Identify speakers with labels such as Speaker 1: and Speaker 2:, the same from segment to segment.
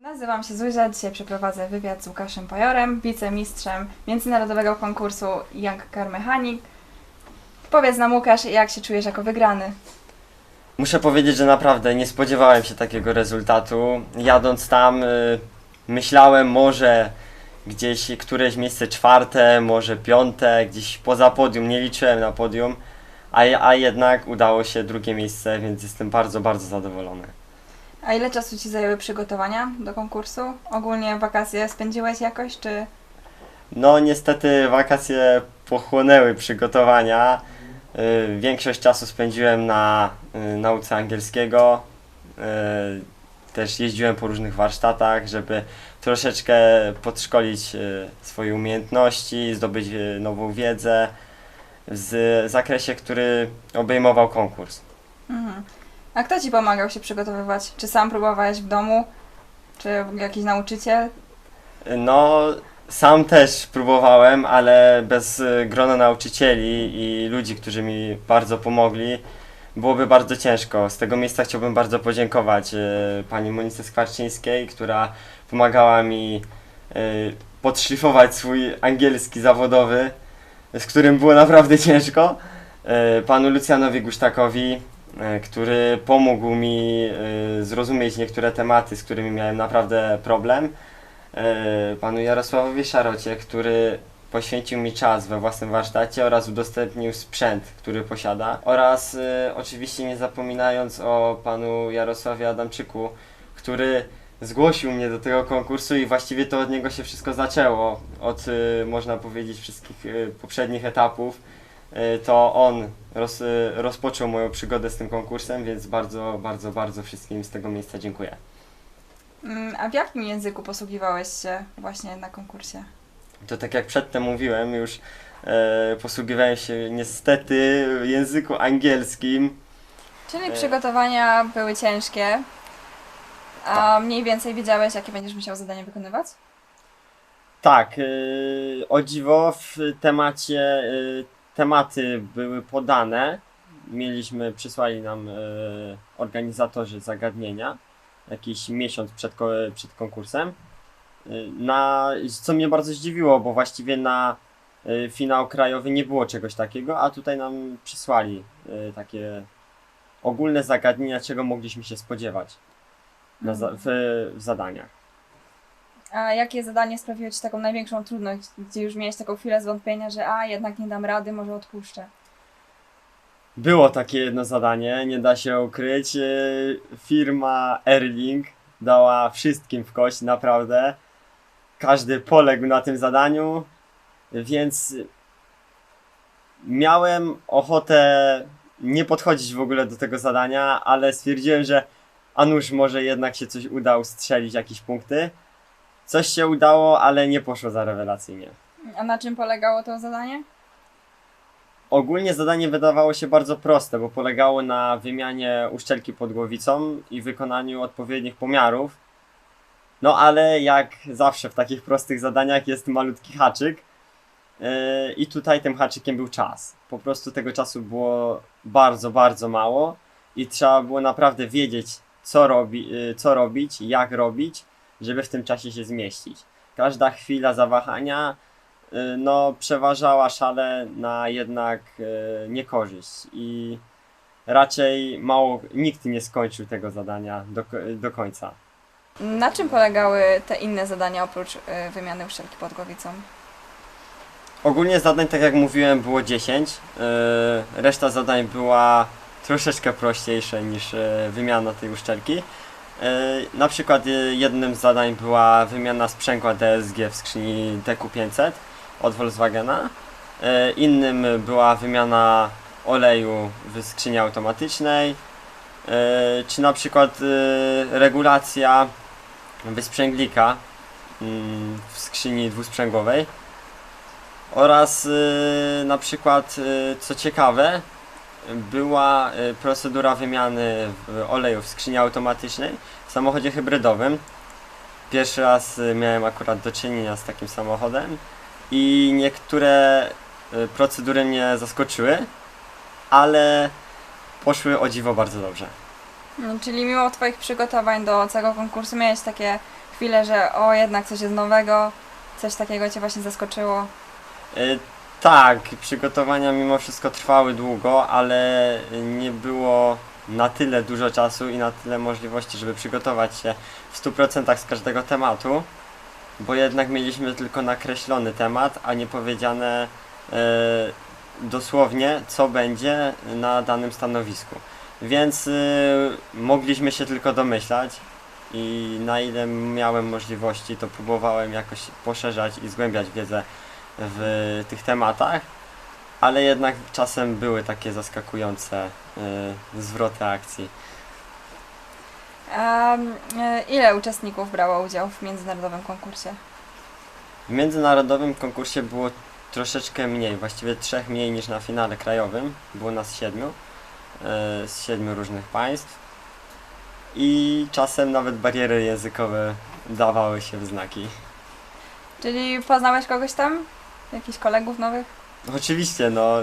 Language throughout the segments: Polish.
Speaker 1: Nazywam się Zuzia, dzisiaj przeprowadzę wywiad z Łukaszem Pajorem, wicemistrzem międzynarodowego konkursu Young Car Mechanic. Powiedz nam Łukasz, jak się czujesz jako wygrany?
Speaker 2: Muszę powiedzieć, że naprawdę nie spodziewałem się takiego rezultatu. Jadąc tam, y, myślałem może gdzieś któreś miejsce czwarte, może piąte, gdzieś poza podium, nie liczyłem na podium, a, a jednak udało się drugie miejsce, więc jestem bardzo, bardzo zadowolony.
Speaker 1: A ile czasu Ci zajęły przygotowania do konkursu? Ogólnie wakacje spędziłeś jakoś, czy...
Speaker 2: No niestety wakacje pochłonęły przygotowania. Y, Większość czasu spędziłem na y, nauce angielskiego. Y, Też jeździłem po różnych warsztatach, żeby troszeczkę podszkolić y, swoje umiejętności, zdobyć y, nową wiedzę w zakresie, który obejmował konkurs.
Speaker 1: Mhm. A kto Ci pomagał się przygotowywać? Czy sam próbowałeś w domu? Czy jakiś nauczyciel?
Speaker 2: No, sam też próbowałem, ale bez y, grona nauczycieli i ludzi, którzy mi bardzo pomogli, byłoby bardzo ciężko. Z tego miejsca chciałbym bardzo podziękować y, pani Monice Skwarczyńskiej, która pomagała mi y, podszlifować swój angielski zawodowy, z którym było naprawdę ciężko. Y, panu Lucjanowi Gusztakowi, który pomógł mi zrozumieć niektóre tematy, z którymi miałem naprawdę problem e, panu Jarosławowi Szarocie, który poświęcił mi czas we własnym warsztacie oraz udostępnił sprzęt, który posiada oraz e, oczywiście nie zapominając o panu Jarosławie Adamczyku, który zgłosił mnie do tego konkursu i właściwie to od niego się wszystko zaczęło, od e, można powiedzieć wszystkich e, poprzednich etapów. E, To on roz, e, rozpoczął moją przygodę z tym konkursem, więc bardzo, bardzo, bardzo wszystkim z tego miejsca dziękuję.
Speaker 1: Mm, A w jakim języku posługiwałeś się właśnie na konkursie?
Speaker 2: To tak jak przedtem mówiłem, już e, posługiwałem się niestety w języku angielskim.
Speaker 1: Czyli
Speaker 2: E.
Speaker 1: przygotowania były ciężkie. A mniej więcej wiedziałeś, jakie będziesz musiał zadanie wykonywać?
Speaker 2: Tak, e, o dziwo w temacie e, tematy były podane. Mieliśmy, przysłali nam e, organizatorzy zagadnienia jakiś miesiąc przed, ko- przed konkursem. E, Na, co mnie bardzo zdziwiło, bo właściwie na e, finał krajowy nie było czegoś takiego, a tutaj nam przysłali e, takie ogólne zagadnienia, czego mogliśmy się spodziewać na w, w zadaniach.
Speaker 1: A jakie zadanie sprawiło Ci taką największą trudność, gdzie już miałeś taką chwilę zwątpienia, że a, jednak nie dam rady, może odpuszczę?
Speaker 2: Było takie jedno zadanie, nie da się ukryć. Firma Erling dała wszystkim w kość, naprawdę. Każdy poległ na tym zadaniu, więc miałem ochotę nie podchodzić w ogóle do tego zadania, ale stwierdziłem, że a nuż może jednak się coś uda ustrzelić, jakieś punkty. Coś się udało, ale nie poszło za rewelacyjnie.
Speaker 1: A na czym polegało to zadanie?
Speaker 2: Ogólnie zadanie wydawało się bardzo proste, bo polegało na wymianie uszczelki pod głowicą i wykonaniu odpowiednich pomiarów. No ale jak zawsze w takich prostych zadaniach jest malutki haczyk. Yy, I tutaj tym haczykiem był czas. Po prostu tego czasu było bardzo, bardzo mało i trzeba było naprawdę wiedzieć, co, robi, yy, co robić, jak robić, żeby w tym czasie się zmieścić. Każda chwila zawahania y, no, przeważała szale na jednak niekorzyść i raczej mało, nikt nie skończył tego zadania do, do końca.
Speaker 1: Na czym polegały te inne zadania oprócz y, wymiany uszczelki pod głowicą?
Speaker 2: Ogólnie zadań, tak jak mówiłem, było 10. y, Reszta zadań była troszeczkę prościejsze niż y, wymiana tej uszczelki. Na przykład jednym z zadań była wymiana sprzęgła DSG w skrzyni DQ500 od Volkswagena. Innym była wymiana oleju w skrzyni automatycznej. Czy na przykład regulacja wysprzęglika mm, w skrzyni dwusprzęgowej. Oraz y, na przykład, y, co ciekawe, była y, procedura wymiany oleju w skrzyni automatycznej w samochodzie hybrydowym. Pierwszy raz miałem akurat do czynienia z takim samochodem i niektóre procedury mnie zaskoczyły, ale poszły o dziwo bardzo dobrze.
Speaker 1: No, czyli mimo Twoich przygotowań do całego konkursu miałeś takie chwile, że o jednak coś jest nowego, coś takiego Cię właśnie zaskoczyło.
Speaker 2: Y, Tak, przygotowania mimo wszystko trwały długo, ale nie było na tyle dużo czasu i na tyle możliwości, żeby przygotować się w 100% z każdego tematu, bo jednak mieliśmy tylko nakreślony temat, a nie powiedziane e, dosłownie, co będzie na danym stanowisku. Więc y, mogliśmy się tylko domyślać i na ile miałem możliwości, to próbowałem jakoś poszerzać i zgłębiać wiedzę w tych tematach, ale jednak czasem były takie zaskakujące y, zwroty akcji.
Speaker 1: A e, ile uczestników brało udział w międzynarodowym konkursie?
Speaker 2: W międzynarodowym konkursie było troszeczkę mniej, właściwie trzech mniej niż na finale krajowym. Było nas siedmiu, y, z siedmiu różnych państw. I czasem nawet bariery językowe dawały się w znaki.
Speaker 1: Czyli poznałeś kogoś tam? Jakichś kolegów nowych?
Speaker 2: Oczywiście, no,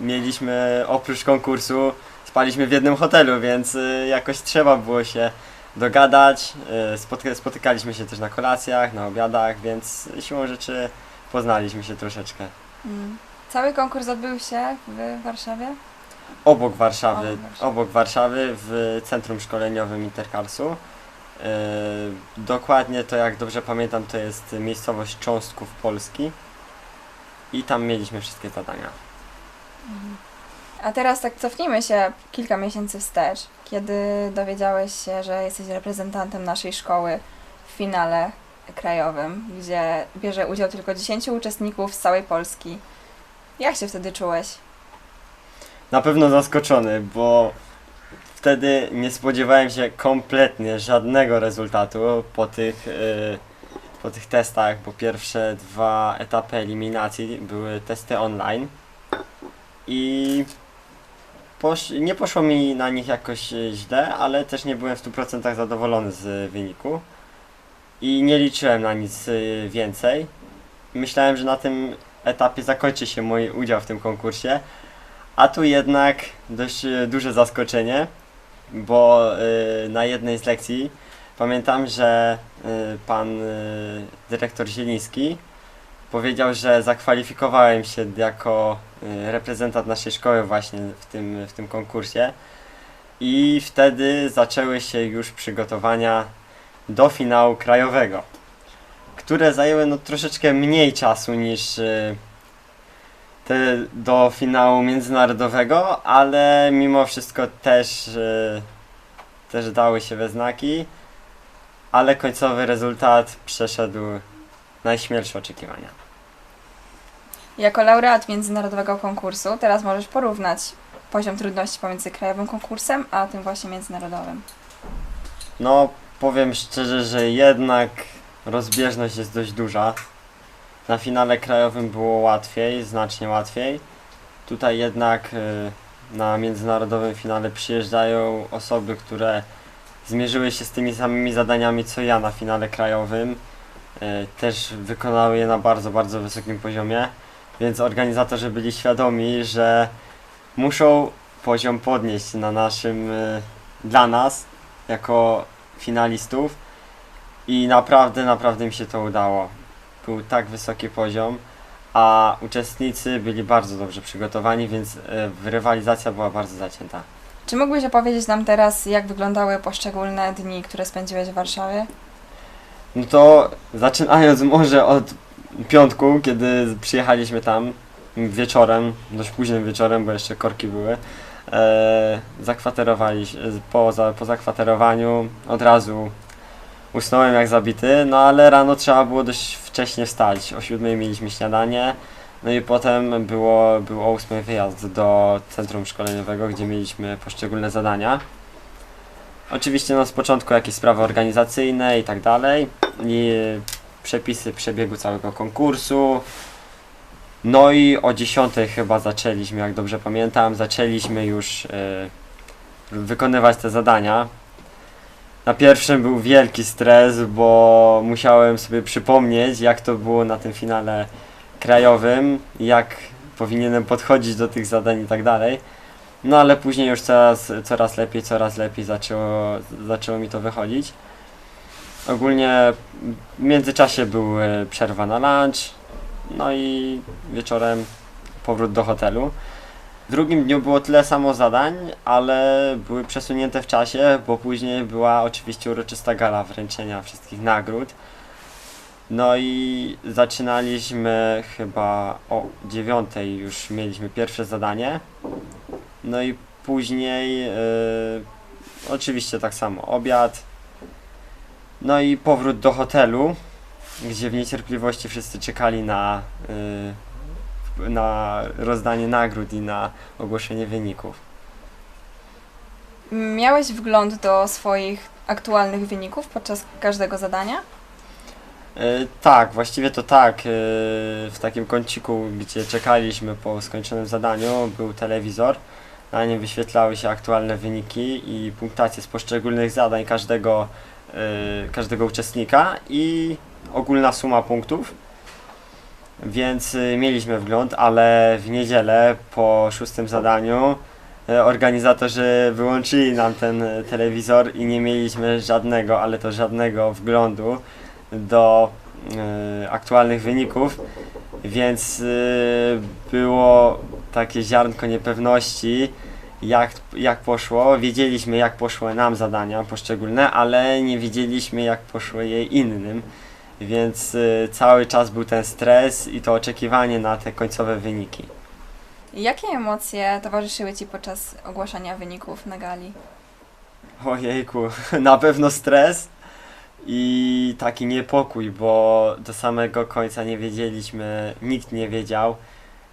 Speaker 2: mieliśmy oprócz konkursu, spaliśmy w jednym hotelu, więc y, jakoś trzeba było się dogadać. Y, spoty- spotykaliśmy się też na kolacjach, na obiadach, więc siłą rzeczy poznaliśmy się troszeczkę.
Speaker 1: Mm. Cały konkurs odbył się w Warszawie?
Speaker 2: Obok Warszawy,
Speaker 1: Obok Warszawy.
Speaker 2: w Centrum Szkoleniowym Interkarsu. Y, dokładnie to, jak dobrze pamiętam, to jest miejscowość Cząstków Polski. I tam mieliśmy wszystkie zadania.
Speaker 1: A teraz tak cofnijmy się kilka miesięcy wstecz, kiedy dowiedziałeś się, że jesteś reprezentantem naszej szkoły w finale krajowym, gdzie bierze udział tylko 10 uczestników z całej Polski. Jak się wtedy czułeś?
Speaker 2: Na pewno zaskoczony, bo wtedy nie spodziewałem się kompletnie żadnego rezultatu po tych, y, po tych testach, bo pierwsze dwa etapy eliminacji były testy online i posz, nie poszło mi na nich jakoś źle, ale też nie byłem w 100% zadowolony z wyniku i nie liczyłem na nic y, więcej. Myślałem, że na tym etapie zakończy się mój udział w tym konkursie, a tu jednak dość e, duże zaskoczenie, bo e, na jednej z lekcji pamiętam, że e, pan dyrektor Zieliński powiedział, że zakwalifikowałem się jako reprezentant naszej szkoły właśnie w tym, w tym konkursie i wtedy zaczęły się już przygotowania do finału krajowego, które zajęły no, troszeczkę mniej czasu niż te do finału międzynarodowego, ale mimo wszystko też, e, też dały się we znaki, ale końcowy rezultat przeszedł najśmielsze oczekiwania.
Speaker 1: Jako laureat międzynarodowego konkursu teraz możesz porównać poziom trudności pomiędzy krajowym konkursem a tym właśnie międzynarodowym.
Speaker 2: No, powiem szczerze, że jednak rozbieżność jest dość duża. Na finale krajowym było łatwiej, znacznie łatwiej. Tutaj jednak y, na międzynarodowym finale przyjeżdżają osoby, które zmierzyły się z tymi samymi zadaniami co ja na finale krajowym. Y, Też wykonały je na bardzo, bardzo wysokim poziomie, więc organizatorzy byli świadomi, że muszą poziom podnieść na naszym, y, dla nas, jako finalistów i naprawdę, naprawdę mi się to udało. Był tak wysoki poziom, a uczestnicy byli bardzo dobrze przygotowani, więc e, rywalizacja była bardzo zacięta.
Speaker 1: Czy mógłbyś opowiedzieć nam teraz, jak wyglądały poszczególne dni, które spędziłeś w Warszawie?
Speaker 2: No to zaczynając może od piątku, kiedy przyjechaliśmy tam wieczorem, dość późnym wieczorem, bo jeszcze korki były. E, zakwaterowaliśmy, po, za, po zakwaterowaniu od razu usnąłem jak zabity, no ale rano trzeba było dość wcześnie wstać. O siódmej mieliśmy śniadanie, no i potem było, był o ósmej wyjazd do centrum szkoleniowego, gdzie mieliśmy poszczególne zadania. Oczywiście no z początku jakieś sprawy organizacyjne i tak dalej i przepisy przebiegu całego konkursu. No i o 10 chyba zaczęliśmy, jak dobrze pamiętam, zaczęliśmy już e, wykonywać te zadania. Na pierwszym był wielki stres, bo musiałem sobie przypomnieć, jak to było na tym finale krajowym, jak powinienem podchodzić do tych zadań i tak dalej. No ale później już coraz, coraz lepiej, coraz lepiej zaczęło, zaczęło mi to wychodzić. Ogólnie w międzyczasie był e, przerwa na lunch, no i wieczorem powrót do hotelu. W drugim dniu było tyle samo zadań, ale były przesunięte w czasie, bo później była oczywiście uroczysta gala wręczenia wszystkich nagród. No i zaczynaliśmy chyba o dziewiątej już mieliśmy pierwsze zadanie. No i później e, oczywiście tak samo obiad. No i powrót do hotelu, gdzie w niecierpliwości wszyscy czekali na, y, na rozdanie nagród i na ogłoszenie wyników.
Speaker 1: Miałeś wgląd do swoich aktualnych wyników podczas każdego zadania?
Speaker 2: Y, tak, właściwie to tak. y, w takim kąciku, gdzie czekaliśmy po skończonym zadaniu, był telewizor. Na nim wyświetlały się aktualne wyniki i punktacje z poszczególnych zadań każdego, y, każdego uczestnika i ogólna suma punktów. Więc y, mieliśmy wgląd, ale w niedzielę po szóstym zadaniu y, organizatorzy wyłączyli nam ten y, telewizor i nie mieliśmy żadnego, ale to żadnego wglądu do y, aktualnych wyników, więc y, było takie ziarnko niepewności, jak, jak poszło. Wiedzieliśmy, jak poszły nam zadania poszczególne, ale nie wiedzieliśmy, jak poszły jej innym. Więc y, cały czas był ten stres i to oczekiwanie na te końcowe wyniki.
Speaker 1: Jakie emocje towarzyszyły Ci podczas ogłaszania wyników na gali?
Speaker 2: Ojejku, na pewno stres i taki niepokój, bo do samego końca nie wiedzieliśmy, nikt nie wiedział,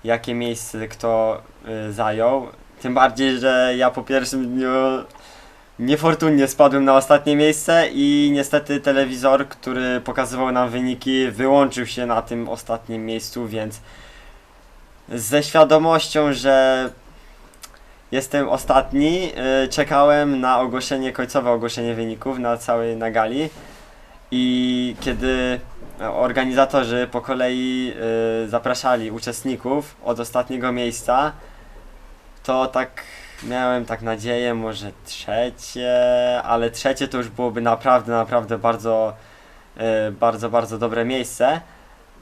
Speaker 2: jakie miejsce kto y, zajął. Tym bardziej, że ja po pierwszym dniu niefortunnie spadłem na ostatnie miejsce i niestety telewizor, który pokazywał nam wyniki, wyłączył się na tym ostatnim miejscu, więc ze świadomością, że Jestem ostatni. y, Czekałem na ogłoszenie, końcowe ogłoszenie wyników na całej nagali. I kiedy organizatorzy po kolei y, zapraszali uczestników od ostatniego miejsca, to tak miałem tak nadzieję, może trzecie, ale trzecie to już byłoby naprawdę, naprawdę bardzo, y, bardzo, bardzo dobre miejsce.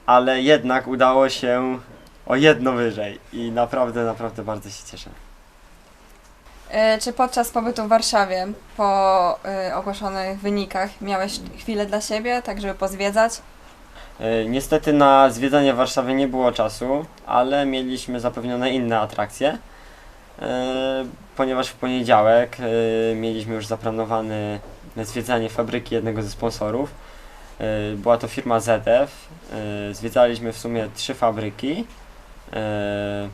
Speaker 2: Ale jednak udało się o jedno wyżej i naprawdę, naprawdę bardzo się cieszę.
Speaker 1: Y, Czy podczas pobytu w Warszawie po y, ogłoszonych wynikach miałeś chwilę dla siebie, tak żeby pozwiedzać?
Speaker 2: E, Niestety na zwiedzanie Warszawy nie było czasu, ale mieliśmy zapewnione inne atrakcje, e, ponieważ w poniedziałek e, mieliśmy już zaplanowane zwiedzanie fabryki jednego ze sponsorów. E, Była to firma ZF. E, Zwiedzaliśmy w sumie trzy fabryki. e,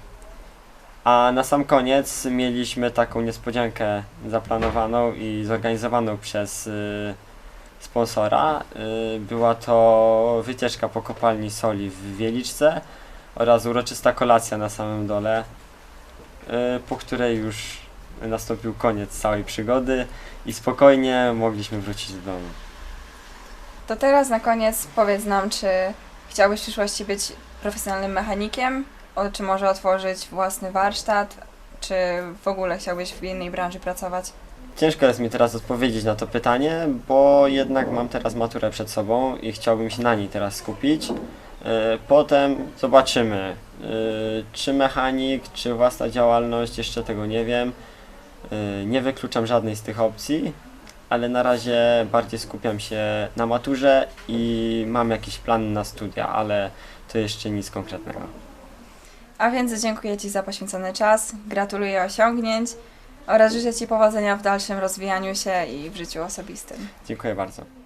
Speaker 2: A na sam koniec mieliśmy taką niespodziankę zaplanowaną i zorganizowaną przez e, sponsora. Y, Była to wycieczka po kopalni soli w Wieliczce oraz uroczysta kolacja na samym dole, y, po której już nastąpił koniec całej przygody i spokojnie mogliśmy wrócić do domu.
Speaker 1: To teraz na koniec powiedz nam, czy chciałbyś w przyszłości być profesjonalnym mechanikiem, o, czy może otworzyć własny warsztat, czy w ogóle chciałbyś w innej branży pracować?
Speaker 2: Ciężko jest mi teraz odpowiedzieć na to pytanie, bo jednak mam teraz maturę przed sobą i chciałbym się na niej teraz skupić. Y, Potem zobaczymy, y, czy mechanik, czy własna działalność, jeszcze tego nie wiem. Y, Nie wykluczam żadnej z tych opcji, ale na razie bardziej skupiam się na maturze i mam jakiś plan na studia, ale to jeszcze nic konkretnego.
Speaker 1: A więc dziękuję Ci za poświęcony czas, gratuluję osiągnięć oraz życzę Ci powodzenia w dalszym rozwijaniu się i w życiu osobistym.
Speaker 2: Dziękuję bardzo.